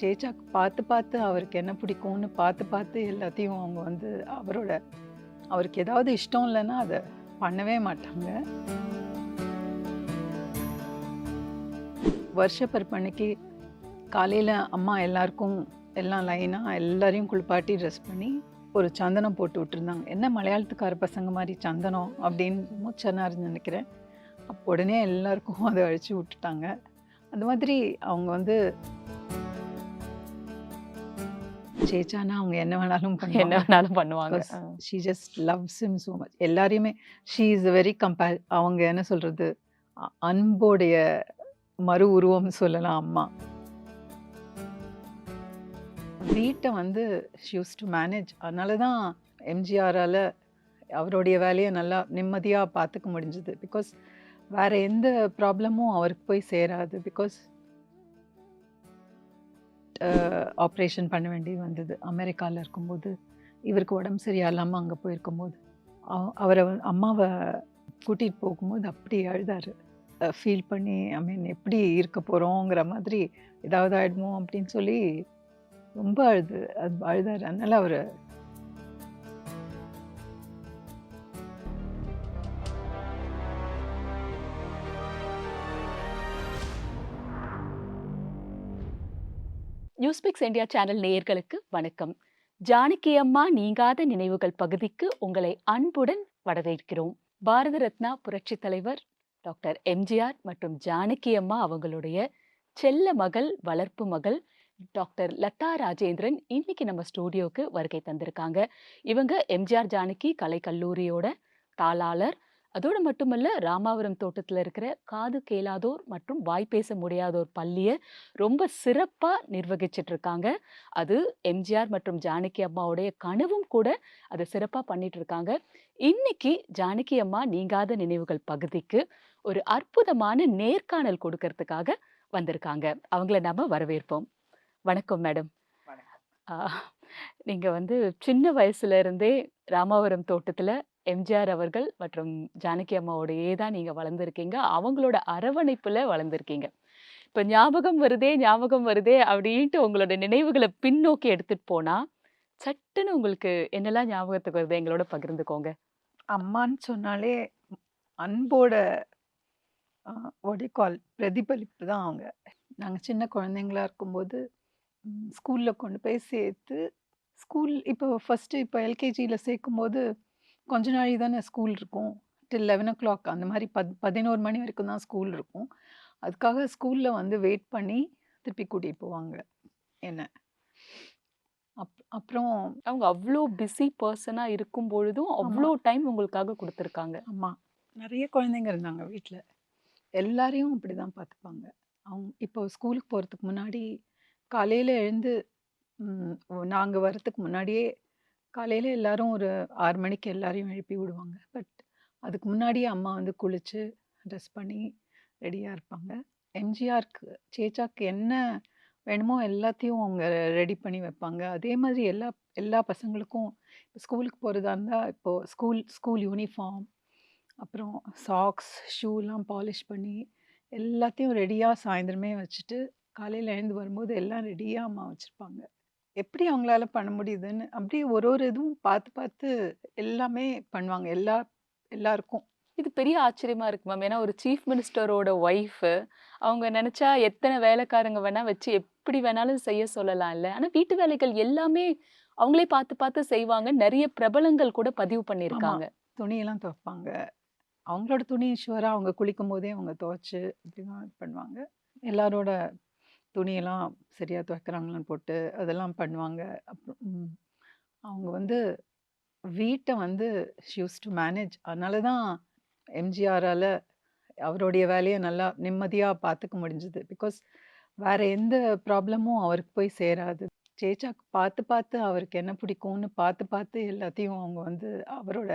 சேச்சாக்கு பார்த்து பார்த்து அவருக்கு என்ன பிடிக்கும்னு பார்த்து பார்த்து எல்லாத்தையும் அவங்க வந்து அவரோட அவருக்கு ஏதாவது இஷ்டம் இல்லைன்னா அதை பண்ணவே மாட்டாங்க. வருஷ பிறப்பன்னைக்கு காலையில் அம்மா எல்லாருக்கும் எல்லாம் லைனாக எல்லாரையும் குளிப்பாட்டி ட்ரெஸ் பண்ணி ஒரு சந்தனம் போட்டு விட்டுருந்தாங்க. என்ன மலையாளத்துக்கார பசங்க மாதிரி சந்தனம் அப்படின்னு மூச்சனார் நினைக்கிறேன். அப்போ உடனே எல்லாருக்கும் அதை அழிச்சு விட்டுட்டாங்க. அந்த மாதிரி அவங்க வந்து சேச்சானா அவங்க என்ன வேணாலும் என்ன வேணாலும் பண்ணுவாங்க. She just loves him so much எல்லாரையுமே ஷீ இஸ் வெரி கம்பேர் அவங்க என்ன சொல்கிறது அன்போடைய மறு உருவம்னு சொல்லலாம் அம்மா. வீட்டை வந்து ஷூஸ் டு மேனேஜ் அதனால தான் எம்ஜிஆரால் அவருடைய வேலையை நல்லா நிம்மதியாக பார்த்துக்க முடிஞ்சுது. பிகாஸ் வேறு எந்த ப்ராப்ளமும் அவருக்கு போய் சேராது. பிகாஸ் ஆப்ரேஷன் பண்ண வேண்டியது வந்தது. அமெரிக்காவில் இருக்கும்போது இவருக்கு உடம்பு சரியா இல்லாமல் அங்கே போயிருக்கும்போது. அவ- அவரை அம்மாவை கூட்டிகிட்டு போகும்போது அப்படி அழுதாரு. ஃபீல் பண்ணி ஐ மீன் எப்படி இருக்க போகிறோங்கிற மாதிரி ஏதாவது ஆகிடுமோ அப்படின்னு சொல்லி ரொம்ப அழுது அது அழுதார். அதனால் அவர் நியூஸ்பிக்ஸ் இந்தியா சேனல் நேயர்களுக்கு வணக்கம். ஜானகி அம்மா நீங்காத நினைவுகள் பகுதிக்கு உங்களை அன்புடன் வரவேற்கிறோம். பாரத ரத்னா புரட்சித் தலைவர் டாக்டர் எம்ஜிஆர் மற்றும் ஜானகி அம்மா அவங்களுடைய செல்ல மகள் வளர்ப்பு மகள் டாக்டர் லதா ராஜேந்திரன் இன்னைக்கு நம்ம ஸ்டூடியோக்கு வருகை தந்திருக்காங்க. இவங்க எம்ஜிஆர் ஜானகி கலை கல்லூரியோட தாளாளர் அதோடு மட்டுமல்ல ராமாவரம் தோட்டத்தில் இருக்கிற காது கேளாதோர் மற்றும் வாய் பேச முடியாதோர் பள்ளியை ரொம்ப சிறப்பாக நிர்வகிச்சிட்டு இருக்காங்க அது எம்ஜிஆர் மற்றும் ஜானகி அம்மாவுடைய கனவும் கூட அதை சிறப்பாக பண்ணிட்டு இருக்காங்க இன்னைக்கு ஜானகி அம்மா நீங்காத நினைவுகள் பகுதிக்கு ஒரு அற்புதமான நேர்காணல் கொடுக்கறதுக்காக வந்திருக்காங்க. அவங்கள நாம வரவேற்போம். வணக்கம் மேடம். நீங்க வந்து சின்ன வயசுல இருந்தே ராமாவரம் தோட்டத்துல எம்ஜிஆர் அவர்கள் மற்றும் ஜானகி அம்மாவோடையே தான் நீங்கள் வளர்ந்துருக்கீங்க. அவங்களோட அரவணைப்பில் வளர்ந்துருக்கீங்க. இப்போ ஞாபகம் வருதே ஞாபகம் வருதே அப்படின்ட்டு உங்களோட நினைவுகளை பின்னோக்கி எடுத்துகிட்டு போனால் சட்டுன்னு உங்களுக்கு என்னெல்லாம் ஞாபகத்துக்கு வருது? எங்களோட பகிர்ந்துக்கோங்க. அம்மான்னு சொன்னாலே அன்போட கால் பிரதிபலிப்பு தான் அவங்க. நாங்கள் சின்ன குழந்தைங்களா இருக்கும்போது ஸ்கூலில் கொண்டு போய் சேர்த்து ஸ்கூல் இப்போ ஃபஸ்ட்டு இப்போ எல்கேஜியில் சேர்க்கும்போது கொஞ்ச நாளி தானே ஸ்கூல் இருக்கும். டில் லெவன் ஓ கிளாக் அந்த மாதிரி பத் பதினோரு மணி வரைக்கும் தான் ஸ்கூல் இருக்கும். அதுக்காக ஸ்கூலில் வந்து வெயிட் பண்ணி திருப்பி கூட்டிகிட்டு போவாங்க என்ன. அப் அப்புறம் அவங்க அவ்வளோ பிஸி பர்சனா இருக்கும் பொழுதும் அவ்வளோ டைம் உங்களுக்காக கொடுத்துருக்காங்க. ஆமாம் நிறைய குழந்தைங்க இருந்தாங்க வீட்டில் எல்லாரையும் அப்படி தான் பார்த்துப்பாங்க. அவங்க இப்போ ஸ்கூலுக்கு போகிறதுக்கு முன்னாடி காலையில் எழுந்து நாங்கள் வர்றதுக்கு முன்னாடியே காலையில் எல்லாரும் ஒரு ஆறு மணிக்கு எல்லாரையும் எழுப்பி விடுவாங்க. பட் அதுக்கு முன்னாடியே அம்மா வந்து குளித்து ட்ரெஸ் பண்ணி ரெடியாக இருப்பாங்க. எம்ஜிஆருக்கு சேச்சாக்கு என்ன வேணுமோ எல்லாத்தையும் அவங்க ரெடி பண்ணி வைப்பாங்க. அதே மாதிரி எல்லா எல்லா பசங்களுக்கும் இப்போ ஸ்கூலுக்கு போகிறதா இருந்தால் இப்போது ஸ்கூல் ஸ்கூல் யூனிஃபார்ம் அப்புறம் சாக்ஸ் ஷூலாம் பாலிஷ் பண்ணி எல்லாத்தையும் ரெடியாக சாயந்தரமே வச்சுட்டு காலையில் எழுந்து வரும்போது எல்லாம் ரெடியாக அம்மா வச்சுருப்பாங்க. எப்படி அவங்களால பண்ண முடியுதுன்னு அப்படியே ஒரு ஒரு இதுவும் பார்த்து பார்த்து எல்லாமே பண்ணுவாங்க. எல்லா எல்லாருக்கும். இது பெரிய ஆச்சரியமா இருக்கு மேம் ஏன்னா ஒரு சீஃப் மினிஸ்டரோட ஒய்ஃப் அவங்க நினைச்சா எத்தனை வேலைக்காரங்க வேணா வச்சு எப்படி வேணாலும் செய்ய சொல்லலாம் இல்ல. ஆனா வீட்டு வேலைகள் எல்லாமே அவங்களே பார்த்து பார்த்து செய்வாங்க. நிறைய பிரபலங்கள் கூட பதிவு பண்ணியிருக்காங்க. துணியெல்லாம் துவைப்பாங்க. அவங்களோட துணி ஷுவராக அவங்க குளிக்கும் போதே அவங்க துவைச்சு இப்படிதான் இது பண்ணுவாங்க. எல்லாரோட துணியெல்லாம் சரியாக துவைக்கிறாங்களான்னு போட்டு அதெல்லாம் பண்ணுவாங்க. அப்புறம் அவங்க வந்து வீட்டை வந்து ஷியூஸ் டு மேனேஜ். அதனால தான் எம்ஜிஆரால் அவருடைய வேலையை நல்லா நிம்மதியாக பார்த்துக்க முடிஞ்சுது. பிகாஸ் வேற எந்த ப்ராப்ளமும் அவருக்கு போய் சேராது. சேச்சாக்கு பார்த்து பார்த்து அவருக்கு என்ன பிடிக்கும்னு பார்த்து பார்த்து எல்லாத்தையும் அவங்க வந்து அவரோட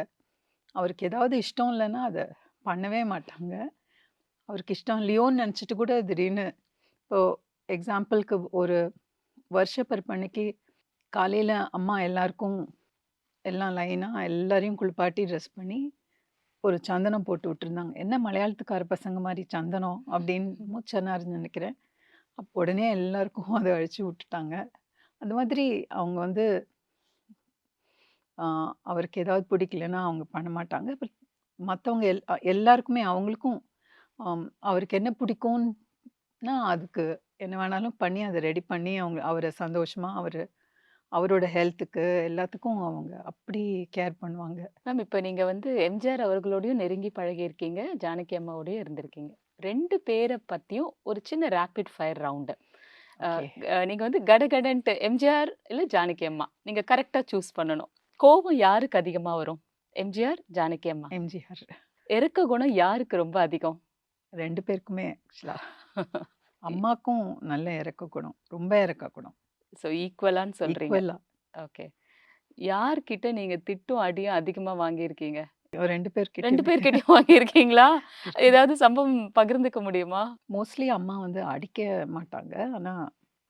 அவருக்கு ஏதாவது இஷ்டம் இல்லைன்னா அதை பண்ணவே மாட்டாங்க. அவருக்கு இஷ்டம் இல்லையோன்னு நினச்சிட்டு கூட திடீர்னு இப்போது எக்ஸாம்பிளுக்கு ஒரு வருஷ பிறப்பன்னைக்கு காலையில் அம்மா எல்லாருக்கும் எல்லாம் லைனாக எல்லாரையும் குளிப்பாட்டி ட்ரெஸ் பண்ணி ஒரு சந்தனம் போட்டு விட்டுருந்தாங்க என்ன மலையாளத்துக்கார பசங்க மாதிரி சந்தனம் அப்படின்னு மூச்சனாருன்னு நினைக்கிறேன் அப்போ உடனே எல்லாருக்கும் அதை அழிச்சு விட்டுட்டாங்க. அந்த மாதிரி அவங்க வந்து அவருக்கு ஏதாவது பிடிக்கலன்னா அவங்க பண்ண மாட்டாங்க. பட் மற்றவங்க எல் எல்லாருக்குமே அவங்களுக்கும் அவருக்கு என்ன பிடிக்கும்னா, அதுக்கு என்ன வேணாலும் பண்ணி அத ரெடி பண்ணி அவங்க அவர சந்தோஷமா அவரு அவரோட ஹெல்த்துக்கு எல்லாத்துக்கும் அவங்க அப்படி கேர் பண்ணுவாங்க. மேம் இப்ப நீங்க வந்து எம்ஜிஆர் அவர்களோடையும் நெருங்கி பழகியிருக்கீங்க. ஜானகி அம்மாவோடயும் இருந்திருக்கீங்க. 2 பேர பத்தியும் ஒரு சின்ன rapid fire round. Uh okay. அ நீங்க வந்து கடகடன்ட்டு எம்ஜிஆர் இல்ல ஜானகி அம்மா. நீங்க கரெக்ட்டா சூஸ் பண்ணணும். கோபம் யாருக்கு அதிகமா வரும்? எம்ஜிஆர், ஜானகி அம்மா. எம்ஜிஆர். இரக்க குணம் யாருக்கு ரொம்ப அதிகம்? 2 பேருக்குமே ஆக்சுவலா. அம்மாக்கும் நல்ல இரக்க குணம். ரொம்ப இரக்க குணம். ஸோ ஈக்குவலான்னு சொல்றீங்க. ஓகே. யார்கிட்ட நீங்க திட்டும், அடியும் அதிகமா வாங்கியிருக்கீங்க? 2 பேர்கிட்டயுமே. 2 பேர்கிட்டயும் வாங்கியிருக்கீங்களா? ஏதாவது சம்பவம் பகிர்ந்துக்க முடியுமா? மோஸ்ட்லி அம்மா வந்து அடிக்க மாட்டாங்க. ஆனா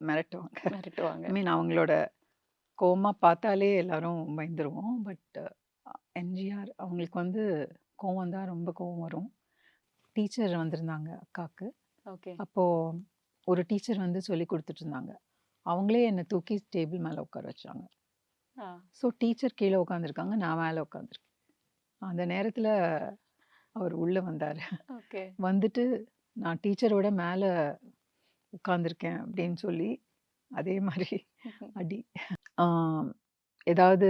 மிரட்டுவாங்க. மிரட்டுவாங்க. ஐ மீன் அவங்களோட கோவமா பார்த்தாலே எல்லாரும் பயந்துருவோம். பட் அ எம்ஜிஆர் அவங்களுக்கு வந்து கோவம் வந்தா ரொம்ப கோவம் வரும். டீச்சர் வந்திருந்தாங்க அக்காக்கு. ஓகே. அப்போ ஒரு டீச்சர் வந்து சொல்லிக் குடுத்துட்டு இருந்தாங்க. அவங்களே என்ன தூக்கி டேபிள் மேல உட்கார வச்சாங்க. ஸோ டீச்சர் கீழ உட்காந்துருக்காங்க. நான் மேல உட்காந்துருக்கேன். அந்த நேரத்துல அவர் உள்ள வந்தாரு. ஓகே. வந்துட்டு நான் டீச்சரோட மேல உட்காந்துருக்கேன் அப்படின்னு சொல்லி, அதே மாரி அடி. ஏதாவது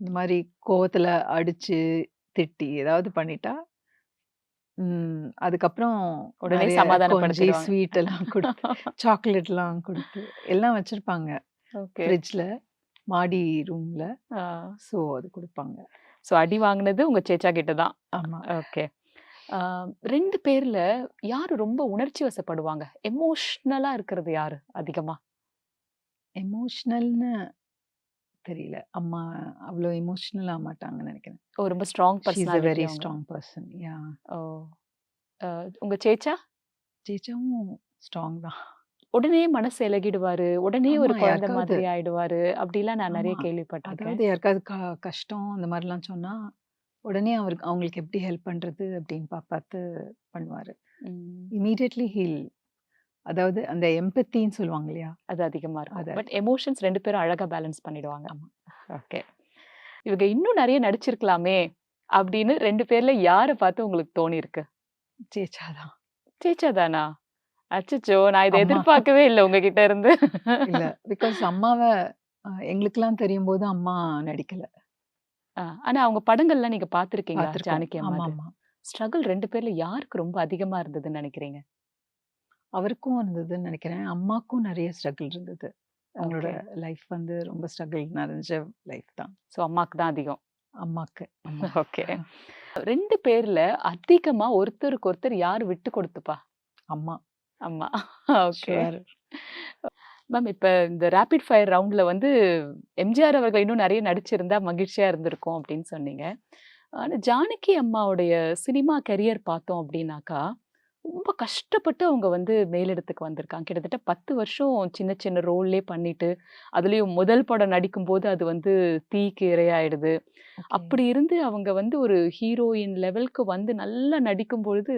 இந்த மாரி கோவத்துல அடிச்சு, திட்டி ஏதாவது பண்ணிட்டா, ம் அதுக்கப்புறம் உடனே நெறைய கொஞ்சி சமாதானப்படுத்திடுவாங்க. ஸ்வீட் எல்லாம் குடுத்து, சாக்லேட்லாம் குடுத்து எல்லாம் வச்சிருப்பாங்க. ஓகே. ஃப்ரிட்ஜ்ல, மாடி ரூம்ல. ஆ. ஸோ அது குடுப்பாங்க. ஸோ அடி வாங்குனது உங்க சேச்சா கிட்ட தான். ஆமா. ஓகே. ஆ 2 பேர்ல யாரு ரொம்ப உணர்ச்சி வசப்படுவாங்க? எமோஷனலா இருக்கிறது யாரு அதிகமா? எமோஷனல்னு தெரியல. அம்மா அவ்ளோ எமோஷனல் ஆக மாட்டாங்கன்னு நெனைக்கிறேன். ஓ! ரொம்ப strong personality very. Strong person. Yeah! ஓ! உங்க சேச்சா? சேச்சாவும் ஸ்ட்ராங் தான். உடனே மனசு இளகிடுவாரு. உடனே ஒரு. குழந்தை மாதிரி ஆயிடுவாரு. அப்படிலாம் நான் நெறைய ஆமா. கேள்விப்பட்டுருக்கேன். அதாவது யாருக்காவது க கஷ்டம் அந்த மாரிலாம் சொன்னா, உடனே அவருக்கு அவங்களுக்கு எப்படி ஹெல்ப் பண்றது அப்படின்னு பா பார்த்து பண்ணுவாரு. ம். இம்மீடியட்லி ஹீல் அதாவது அந்த எம்பத்தின்னு சொல்லுவாங்க இல்லையா? அது அதிகமா இருக்கும். பட் எமோஷன்ஸ் 2 பேரும் அழகா பேலன்ஸ் பண்ணிடுவாங்க. ஓகே. இவங்க இன்னும் நெறைய நடிச்சிருக்கலாமே! அப்படின்னு 2 பேர்ல யார பார்த்து உங்களுக்கு தோணியிருக்கு? சேச்சா தான். சேச்சா தானா? அச்சச்சோ! நான் இத அம்மா. எதிர்பார்க்கவே இல்ல உங்ககிட்ட இருந்து. இல்ல. பிகாஸ் அம்மாவ எங்களுக்கெல்லாம் தெரியும்போது அம்மா நடிக்கல. ஆனா அவங்க படங்கள்லாம் நீங்க? பார்த்துருக்கோம். ஜானகி? ஆமாமா. ஸ்ட்ரகிள் 2 பேர்ல யாருக்கு ரொம்ப அதிகமா இருந்ததுன்னு நெனைக்கிறீங்க? அவருக்கும் இருந்ததுன்னு நெனைக்கிறேன். அம்மாக்கும் நெறைய ஸ்ட்ரகிள் இருந்தது. அவங்களோட. லைஃப் வந்து ரொம்ப ஸ்ட்ரகிள் நிறைஞ்ச லைஃப் தான். ஸோ அம்மாக்கு தான் அதிகம். அம்மாக்கு. ஓகே. 2 பேர்ல அதிகமா ஒருத்தருக்கு ஒருத்தர் யார் விட்டு கொடுத்துப்பா? அம்மா. அம்மா. ஓகே. மேம் இப்ப இந்த ரேபிட் ஃபயர் ரவுண்ட்ல வந்து எம்ஜிஆர் அவர்கள் இன்னும் நெறைய நடிச்சிருந்தா மகிழ்ச்சியா இருந்திருக்கும் அப்படின்னு சொன்னீங்க. ஆனா ஜானகி அம்மாவுடைய சினிமா கரியர் பார்த்தோம் அப்படின்னாக்கா, ரொம்ப கஷ்டப்பட்டு அவங்க வந்து மேலிடத்துக்கு வந்திருக்காங்க. கிட்டத்தட்ட 10 வருஷம் சின்ன சின்ன ரோல்லே பண்ணிட்டு, அதுலயும் முதல் படம் நடிக்கும்போது அது வந்து தீக்கு இரையாயிடுது. அப்படி இருந்து அவங்க வந்து ஒரு ஹீரோயின் லெவலுக்கு வந்து நல்லா நடிக்கும்பொழுது,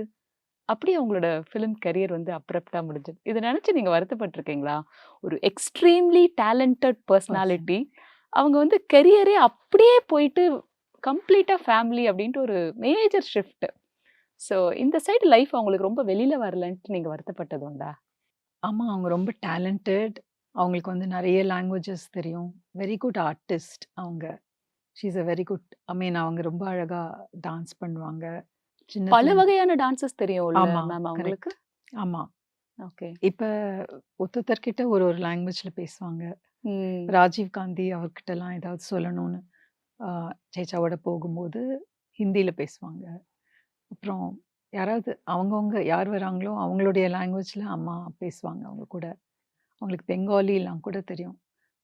அப்படியே அவங்களோட ஃபிலிம் கரியர் வந்து அப்ரப்ட்டா முடிஞ்சது. இத நெனச்சு நீங்க வருத்தப்பட்டுருக்கீங்களா? ஒரு எக்ஸ்ட்ரீம்லி டேலண்டட் பர்சன். பெர்சனாலிட்டி அவங்க வந்து கரியரே அப்படியே போயிட்டு கம்ப்ளீட்டா ஃபேமிலி அப்படின்ட்டு ஒரு மேஜர் ஷிஃப்ட். ஸோ இந்த சைடு லைஃப் அவங்களுக்கு ரொம்ப வெளியில வரலன்ட்டு நீங்க வருத்தப்பட்டது உண்டா? ஆமா. அவங்க ரொம்ப டேலண்டட். அவங்களுக்கு வந்து நெறைய லாங்குவேஜஸ் தெரியும். வெரி குட் ஆர்டிஸ்ட் அவங்க. She is uh very good I mean அவங்க ரொம்ப அழகா டான்ஸ் பண்ணுவாங்க. பல வகையான டான்ஸஸ் தெரியும்ல ஆமா. மேம் அவங்களுக்கு? கரெக்ட். ஆமா. ஓகே. இப்ப ஒருத்தர்கிட்ட ஒரு ஒரு லாங்குவேஜ்ல பேசுவாங்க. ராஜீவ் காந்தி அவர்கிட்டலாம் ஏதாவது சொல்லணும்னு சேச்சாவோட போகும்போது ஹிந்தியில பேசுவாங்க. அப்புறம் யாராவது அவங்கவங்க யார் வராங்களோ அவங்களுடைய லாங்குவேஜ்ல அம்மா பேசுவாங்க அவங்க கூட. அவங்களுக்கு பெங்காலிலாம் கூட தெரியும்.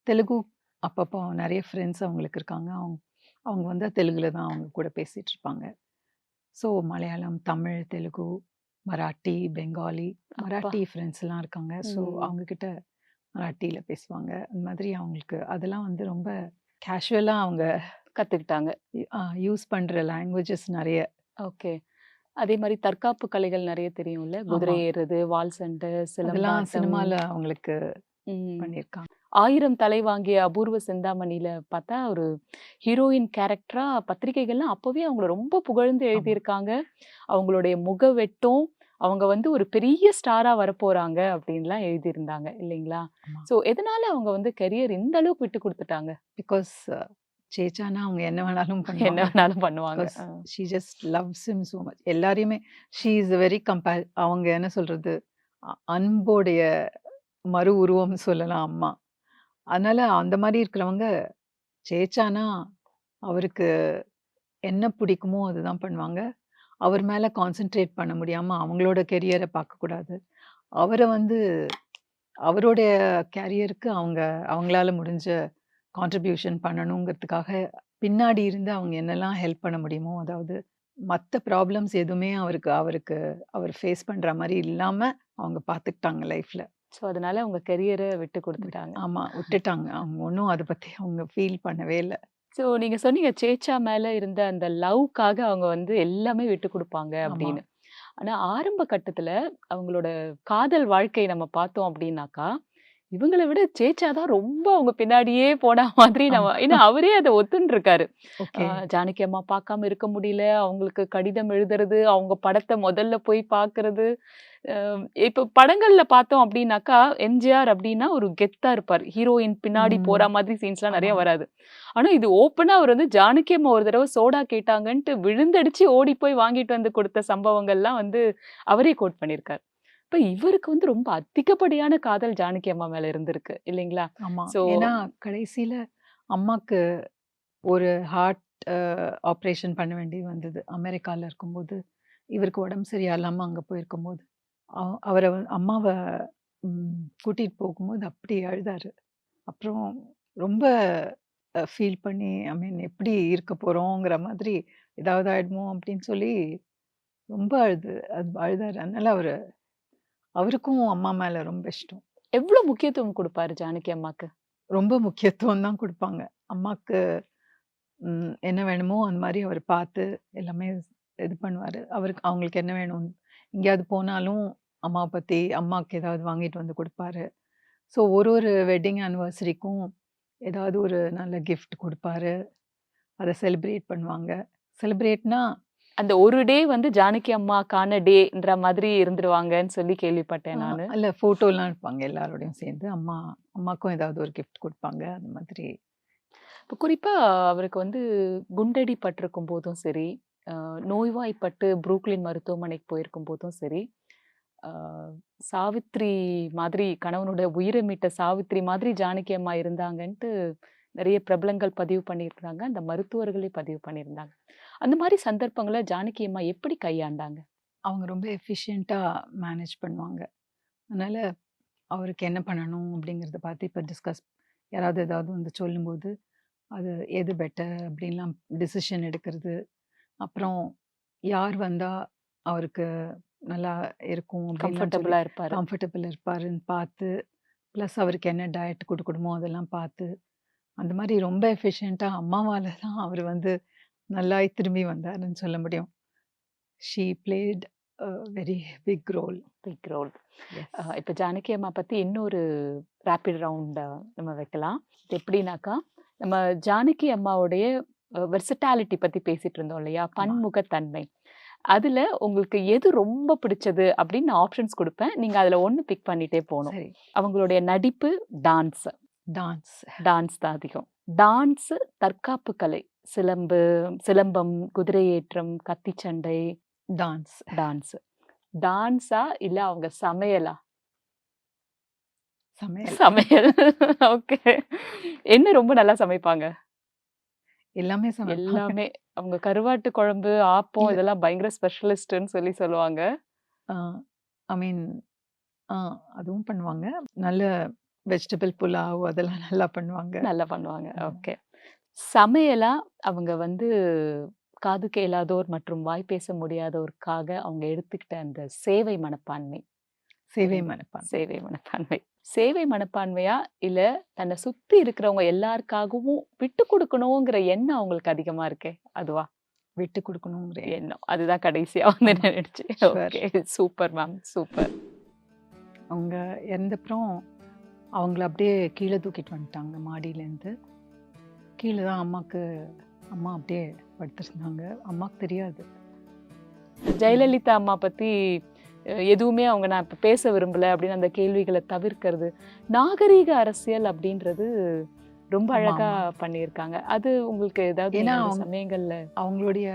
தெலுங்கு அப்பப்போ நெறைய ஃப்ரெண்ட்ஸ் அவங்களுக்கு இருக்காங்க. அவங்க அவங்க வந்து தெலுங்குல தான் அவங்க கூட பேசிட்டு இருப்பாங்க. ஸோ மலையாளம், தமிழ், தெலுங்கு, மராட்டி, பெங்காலி! மராட்டி ஃப்ரெண்ட்ஸ்லாம் இருக்காங்க. ஸோ ம். அவங்க கிட்ட மராட்டியில பேசுவாங்க. அந்த மாதிரி அவங்களுக்கு அதெல்லாம் வந்து ரொம்ப கேஷுவலா அவங்க கத்துக்கிட்டாங்க. ஆ யூஸ் பண்ற லாங்குவேஜஸ் நெறைய. ஓகே. அதே மாரி தற்காப்பு கலைகள் நெறைய தெரியும்ல. குதிரை. ஏறுறது, வாள் சண்டை, சிலம்பாட்டம். சினிமால அவங்களுக்கு. பண்ணியிருக்காங்க. 1000 தலை வாங்கிய அபூர்வ செந்தாமணியில பார்த்தா, ஒரு ஹீரோயின் கேரக்டரா பத்திரிகைகள்லாம் அப்பவே அவங்கள ரொம்ப புகழ்ந்து. எழுதியிருக்காங்க. அவங்களுடைய முகவெட்டும், அவங்க வந்து ஒரு பெரிய ஸ்டாரா வரப்போறாங்க அப்டின்லாம் எழுதியிருந்தாங்க இல்லைங்களா? ஸோ எதனால அவங்க வந்து கரியர் இந்த அளவுக்கு விட்டு குடுத்துட்டாங்க? பிகாஸ் சேச்சானா அவங்க என்ன வேணாலும் என்ன. வேணாலும் பண்ணுவாங்க. She just loves him so much. எல்லாரையுமே ஷி இஸ் வெரி கம்பே அவங்க என்ன சொல்றது? அன்போடைய மறு உருவம்னு சொல்லலாம் அம்மா. அதனால அந்த மாரி இருக்கிறவங்க, சேச்சானா அவருக்கு என்ன பிடிக்குமோ அதுதான் பண்ணுவாங்க. அவர் மேல கான்சன்ட்ரேட் பண்ண முடியாம அவங்களோட கெரியர பார்க்கக்கூடாது. அவர வந்து அவருடைய கேரியருக்கு அவங்க அவங்களால முடிஞ்ச கான்ட்ரிபியூஷன் பண்ணணுங்கிறதுக்காக, பின்னாடி இருந்து அவங்க என்னெல்லாம் ஹெல்ப் பண்ண முடியுமோ, அதாவது மத்த ப்ராப்ளம்ஸ் எதுவுமே அவருக்கு அவருக்கு அவர் ஃபேஸ் பண்ற மாரி இல்லாம அவங்க பார்த்துக்கிட்டாங்க லைஃப்ல. ஸோ அதனால அவங்க கரியர விட்டு விட் குடுத்துட்டாங்க. ஆமா விட்டுட்டாங்க. அவங்க ஒண்ணும் அத பத்தி அவங்க ஃபீல் பண்ணவே இல்ல. ஸோ நீங்க சொன்னீங்க சேச்சா மேல இருந்த அந்த லவ்‌க்காக அவங்க வந்து எல்லாமே விட்டு குடுப்பாங்க. அப்படின்னு. ஆனா ஆரம்ப கட்டத்துல அவங்களோட காதல் வாழ்க்கை நம்ம பார்த்தோம் அப்டின்னாக்கா, இவங்கள விட சேச்சா தான் ரொம்ப அவங்க பின்னாடியே போன மாதிரி நம்ம. ஏன்னா அவரே அத ஒத்துண்ட்ருக்காரு. அ ஓகே. ஜானகி அம்மா பார்க்காம இருக்க முடியல. அவங்களுக்கு கடிதம் எழுதுறது, அவங்க படத்த முதல்ல போய் பார்க்கறது. இப்ப படங்கள்ல பார்த்தோம் அப்டின்னாக்கா, எம்ஜிஆர் அப்டின்னா ஒரு கெத்தா இருப்பாரு. ஹீரோயின் பின்னாடி போற. மாதிரி சீன்ஸ்லாம் நெறைய. வராது. ஆனா இது ஓப்பனா அவர் வந்து ஜானகி அம்மா ஒரு தடவ சோடா கேட்டாங்கன்ட்டு விழுந்தடிச்சு ஓடி போய் வாங்கிட்டு வந்து குடுத்த சம்பவங்கள்லாம் வந்து அவரே கோட் பண்ணியிருக்காரு. இப்ப இவருக்கு வந்து ரொம்ப அதிகப்படியான காதல் ஜானகி அம்மா மேல இருந்திருக்கு இல்லைங்களா? ஆமா. ஸோ ஏன்னா கடைசில அம்மாக்கு ஒரு ஹார்ட் அ ஆப்பரேஷன் பண்ண வேண்டி வந்தது. அமெரிக்கால இருக்கும்போது, இவருக்கு உடம்பு சரியில்லாம அங்க போயிருக்கும்போது, அ அவர அம்மாவ ம் கூட்டிட்டு போகும்போது அப்படி அழுதாரு. அப்புறம் ரொம்ப ஃபீல் பண்ணி ஐ மீன் எப்படி இருக்க போறோங்கிற மாதிரி, ஏதாவது ஆயிடுமோ அப்படின்னு சொல்லி ரொம்ப அழுது அது அழுதாரு. அதனால அவரு அவருக்கும் அம்மா மேல ரொம்ப இஷ்டம். எவ்ளோ முக்கியத்துவம் குடுப்பாரு ஜானகி அம்மாக்கு? ரொம்ப முக்கியத்துவம் தான் குடுப்பாங்க. அம்மாக்கு என்ன வேணுமோ அந்த மாரி அவரு பார்த்து எல்லாமே இது பண்ணுவாரு. அவருக்கு அவங்களுக்கு என்ன வேணும்? எங்கேயாவது போனாலும் அம்மாவ பத்தி அம்மாக்கு ஏதாவது வாங்கிட்டு வந்து குடுப்பாரு. ஸோ ஒரு ஒரு வெட்டிங் ஆனிவர்சரிக்கும் ஏதாவது ஒரு நல்ல கிஃப்ட் குடுப்பாரு. அத செலிப்ரேட் பண்ணுவாங்க. செலிப்ரேட்னா அந்த ஒரு டே வந்து ஜானகி அம்மாக்கான டேன்ற மாதிரி இருந்துருவாங்கன்னு சொல்லி கேள்விப்பட்டேன் நானு. இல்ல ஃபோட்டோலாம் எடுப்பாங்க எல்லாரோடையும் சேர்ந்து. அம்மா அம்மாக்கும் ஏதாவது ஒரு கிஃப்ட் குடுப்பாங்க. அந்த மாதிரி. இப்ப குறிப்பா அவருக்கு வந்து குண்டடி பட்டிருக்கும் போதும் சரி, நோய்வாய்ப்பட்டு புரூக்ளின் மருத்துவமனைக்கு போயிருக்கும் போதும் சரி, ஆ சாவித்திரி மாதிரி கணவனோட உயிர மீட்ட சாவித்திரி மாதிரி ஜானகி அம்மா இருந்தாங்கன்ட்டு நெறைய பிரபலங்கள் பதிவு பண்ணியிருக்கிறாங்க. அந்த மருத்துவர்களே பதிவு பண்ணியிருந்தாங்க. அந்த மாரி சந்தர்ப்பங்கள ஜானகி அம்மா எப்படி கையாண்டாங்க? அவங்க ரொம்ப எஃபிஷியன்ட்டா மேனேஜ் பண்ணுவாங்க. அதனால அவருக்கு என்ன பண்ணணும் அப்படிங்கிறத பார்த்து இப்ப டிஸ்கஸ் யாராவது ஏதாவது வந்து சொல்லும்போது, அது எது பெட்டர் அப்படின்லாம் டிசிஷன் எடுக்கிறது. அப்புறம் யார் வந்தா அவருக்கு நல்லா இருக்கும் அப்படின்லாம் சொல்லி கம்ஃபர்டபுளா இருப்பாரு. கம்ஃபர்டபுள் இருப்பாருன்னு பார்த்து, பிளஸ் அவருக்கு என்ன டயட் குடுக்கணுமோ அதெல்லாம் பார்த்து, அந்த மாரி ரொம்ப எஃபிஷியன்ட்டா அம்மாவால தான் அவரு வந்து நல்லாயி திரும்பி வந்தாருன்னு சொல்ல முடியும். She played very big role. Big role. இப்ப ஜானகி அம்மா பத்தி இன்னொரு ரேபிட் ரவுண்ட் நம்ம வைக்கலாம். எப்படின்னாக்கா, நம்ம ஜானகி அம்மாவுடைய அ வெர்சடாலிட்டி பத்தி பேசிட்டு இருந்தோம் இல்லையா? பன்முகத்தன்மை. அதுல உங்களுக்கு எது ரொம்ப பிடிச்சது அப்படின்னு நான் ஆப்ஷன்ஸ் குடுப்பேன். நீங்க அதுல 1 பிக் பண்ணிட்டே போணும். சரி. அவங்களுடைய நடிப்பு, டான்ஸ். டான்ஸ். டான்ஸ் தான் அதிகம். டான்ஸ், தற்காப்பு கலை. சிலம்பு சிலம்பம், குதிரை ஏற்றம், கத்திச்சண்டை. டான்ஸ். டான்ஸ். டான்ஸா? இல்ல அவங்க சமையலா? சமையல். சமையல். ஓகே. என்ன ரொம்ப நல்லா சமைப்பாங்க? எல்லாமே. எல்லாமே. அவங்க கருவாட்டு குழம்பு, ஆப்பம். இதெல்லாம் பயங்கர ஸ்பெஷலிஸ்ட்டுன்னு சொல்லி சொல்லுவாங்க. ஐ மீன் அதுவும் பண்ணுவாங்க. நல்ல வெஜிடபிள் புலாவ் அதெல்லாம் நல்லா பண்ணுவாங்க. நல்லா பண்ணுவாங்க. ஓகே. சமையலா அவங்க வந்து காது கேளாதோர் மற்றும் வாய் பேச முடியாதோருக்காக அவங்க எடுத்துக்கிட்ட அந்த சேவை மனப்பான்மை. சேவை ம். மனப்பான்மை. சேவை மனப்பான்மை. சேவை மனப்பான்மையா? இல்ல தன்னை சுத்தி இருக்கிறவங்க எல்லாருக்காகவும் விட்டு குடுக்கணுங்கிற எண்ணம் அவங்களுக்கு அதிகமா இருக்கே, அதுவா? விட்டு கொடுக்கணுங்கிற எண்ணம் அதுதான் கடைசியா வந்து. நினைச்சு. ஓகே சூப்பர் மேம் சூப்பர் அவங்க இறந்தப்புறம் அவங்கள அப்படியே கீழே தூக்கிட்டு வந்துட்டாங்க மாடியிலேருந்து கீழே தான் அம்மாவுக்கு அம்மா அப்படியே படுத்திருந்தாங்க அம்மாவுக்கு தெரியாது. ஜெயலலிதா அம்மா அஹ், எதுவுமே அவங்க நான் இப்ப பேச விரும்பல அப்படின்னு அந்த கேள்விகளை தவிர்க்கிறது நாகரீக அரசியல் அப்படின்றது ரொம்ப ஆமா, அழகா ஆமா. பண்ணியிருக்காங்க. அது உங்களுக்கு ஏதாவது ஏன்னா சமயங்கள்ல? அவங்களுடைய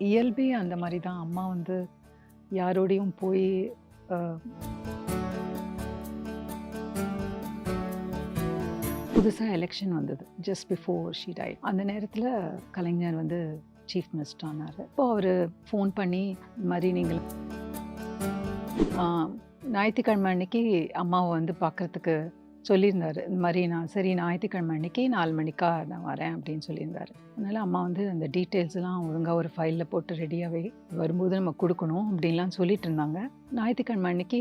இயல்பே அந்த மாதிரி தான். அம்மா வந்து யாரோடையும் போய் புதுசாக எலெக்ஷன் வந்தது ஜஸ்ட் பிஃபோர் ஷீ டை அந்த நேரத்தில் கலைஞர் வந்து சீஃப் மினிஸ்டர் ஆனார். இப்போ அவர் ஃபோன் பண்ணி இந்த மாதிரி நீங்கள் ஞாயிற்றுக்கிழமை அன்னைக்கு அம்மாவை வந்து பார்க்கறதுக்கு சொல்லியிருந்தாரு. இந்த மாதிரி நான் சரி ஞாயிற்றுக்கிழமை அன்னைக்கு நாலு மணிக்கா நான் வரேன் அப்படின்னு சொல்லியிருந்தார். அதனால் அம்மா வந்து அந்த டீட்டெயில்ஸ்லாம் ஒழுங்காக ஒரு ஃபைலில் போட்டு ரெடியாகவே வரும்போது நம்ம கொடுக்கணும் அப்படின்லாம் சொல்லிட்டு இருந்தாங்க. ஞாயிற்றுக்கிழமை அன்னைக்கு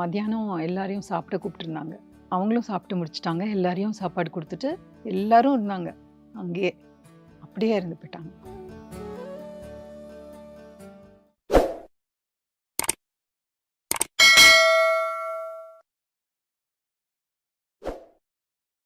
மத்தியானம் எல்லாரையும் சாப்பிட கூப்பிட்டுருந்தாங்க அவங்களும் சாப்பிட்டு முடிச்சிட்டாங்க. எல்லாரையும் சாப்பாடு கொடுத்துட்டு எல்லாரும் இருந்தாங்க. அங்கேயே அப்படியே இருந்து போயிட்டாங்க.